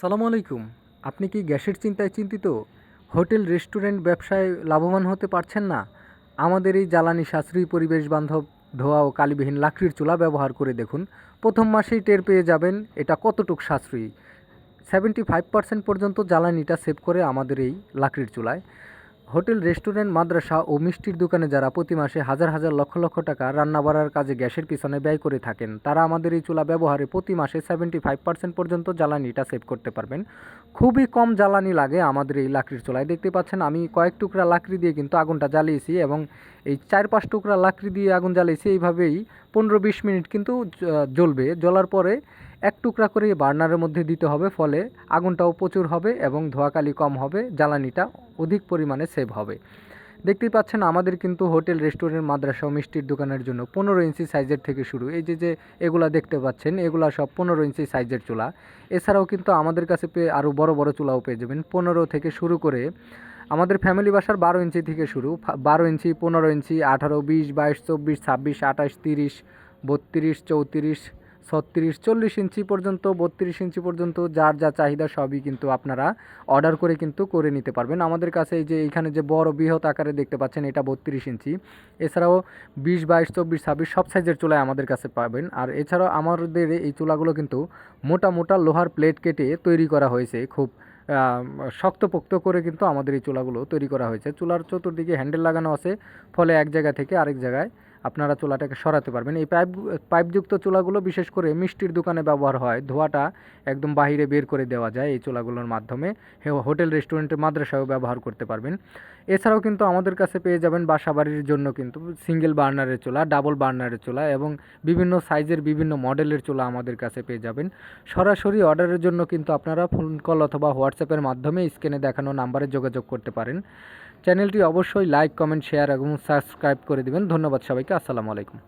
সালাম আলাইকুম। আপনি কি গ্যাসের চিন্তায় চিন্তিত? হোটেল, রেস্টুরেন্ট ব্যবসায় লাভবান হতে পারছেন না? আমাদের এই জ্বালানি সাশ্রয়ী পরিবেশ বান্ধব ধোয়া ও কালিবিহীন লাকড়ির চুলা ব্যবহার করে দেখুন। প্রথম মাসেই টের পেয়ে যাবেন এটা কতটুক সাশ্রয়ী। সেভেন্টি ফাইভ পার্সেন্ট পর্যন্ত জ্বালানিটা সেভ করে আমাদের এই লাকড়ির চুলায়। হোটেল, রেস্টুরেন্ট, মাদ্রাসা ও মিষ্টির দোকানে যারা প্রতি মাসে হাজার হাজার লক্ষ লক্ষ টাকা রান্না বাড়ার কাজে গ্যাসের পিছনে ব্যয় করে থাকেন, তারা আমাদের এই চুলা ব্যবহারে প্রতি মাসে সেভেন্টি ফাইভ পার্সেন্ট পর্যন্ত জ্বালানিটা সেভ করতে পারবেন। খুবই কম জ্বালানি লাগে আমাদের এই লাকড়ির চুলায়, দেখতে পাচ্ছেন আমি কয়েক টুকরা লাকড়ি দিয়ে কিন্তু আগুনটা জ্বালিয়েছি এবং এই চার পাঁচ টুকরা লাকড়ি দিয়ে আগুন জ্বালিয়েছি, এইভাবেই পনেরো বিশ মিনিট কিন্তু জ্বলবে। জ্বলার পরে এক টুকরা করে বার্নারের মধ্যে দিতে হবে, ফলে আগুনটাও প্রচুর হবে এবং ধোঁয়াকালি কম হবে, জ্বালানিটা অধিক পরিমাণে সেভ হবে। দেখতেই পাচ্ছেন আমাদের কিন্তু হোটেল, রেস্টুরেন্ট, মাদ্রাসা ও মিষ্টির দোকানের জন্য পনেরো ইঞ্চি সাইজের থেকে শুরু। এই যে যে এগুলা দেখতে পাচ্ছেন, এগুলা সব পনেরো ইঞ্চি সাইজের চুলা। এছাড়াও কিন্তু আমাদের কাছে পেয়ে আরও বড় বড় চুলাও পেয়ে যাবেন। পনেরো থেকে শুরু করে আমাদের ফ্যামিলি বাসার বারো ইঞ্চি থেকে শুরু। বারো ইঞ্চি, পনেরো ইঞ্চি, আঠারো, বিশ, বাইশ, চব্বিশ, ছাব্বিশ, আঠাশ, তিরিশ, বত্রিশ, চৌত্রিশ ছত্রিশ, চল্লিশ ইঞ্চি পর্যন্ত, বত্রিশ ইঞ্চি পর্যন্ত, যার যা চাহিদা সবই কিন্তু আপনারা অর্ডার করে কিন্তু করে নিতে পারবেন। আমাদের কাছে এই যে এইখানে যে বড় বৃহৎ আকারে দেখতে পাচ্ছেন, এটা বত্রিশ ইঞ্চি। এছাড়াও বিশ, বাইশ, চব্বিশ, ছাব্বিশ, সব সাইজের চুলায় আমাদের কাছে পাবেন। আর এছাড়াও আমাদের এই চুলাগুলো কিন্তু মোটা মোটা লোহার প্লেট কেটে তৈরি করা হয়েছে। খুব শক্তপোক্ত করে কিন্তু আমাদের এই চুলাগুলো তৈরি করা হয়েছে। চুলার চতুর্দিকে হ্যান্ডেল লাগানো আছে, ফলে এক জায়গা থেকে আরেক জায়গায় আপনারা চুলাটাকে সরাতে পারবেন। এই পাইপ, পাইপযুক্ত চুলাগুলো বিশেষ করে মিষ্টির দোকানে ব্যবহার হয়। ধোঁয়াটা একদম বাহিরে বের করে দেওয়া যায় এই চুলাগুলোর মাধ্যমে। হোটেল, রেস্টুরেন্টে মাদ্রাসাও ব্যবহার করতে পারবেন। এছাড়াও কিন্তু আমাদের কাছে পেয়ে যাবেন বাসাবাড়ির জন্য কিন্তু সিঙ্গেল বার্নারের চুলা ডাবল বার্নারের চুলা এবং বিভিন্ন সাইজের বিভিন্ন মডেলের চুলা আমাদের কাছে পেয়ে যাবেন। সরাসরি অর্ডারের জন্য কিন্তু আপনারা ফোন কল অথবা হোয়াটসঅ্যাপের মাধ্যমে স্ক্রিনে দেখানো নাম্বারে যোগাযোগ করতে পারেন। চ্যানেলটি অবশ্যই লাইক কমেন্ট শেয়ার এবং সাবস্ক্রাইব করে দেবেন। ধন্যবাদ সবাইকে। আসসালামু আলাইকুম।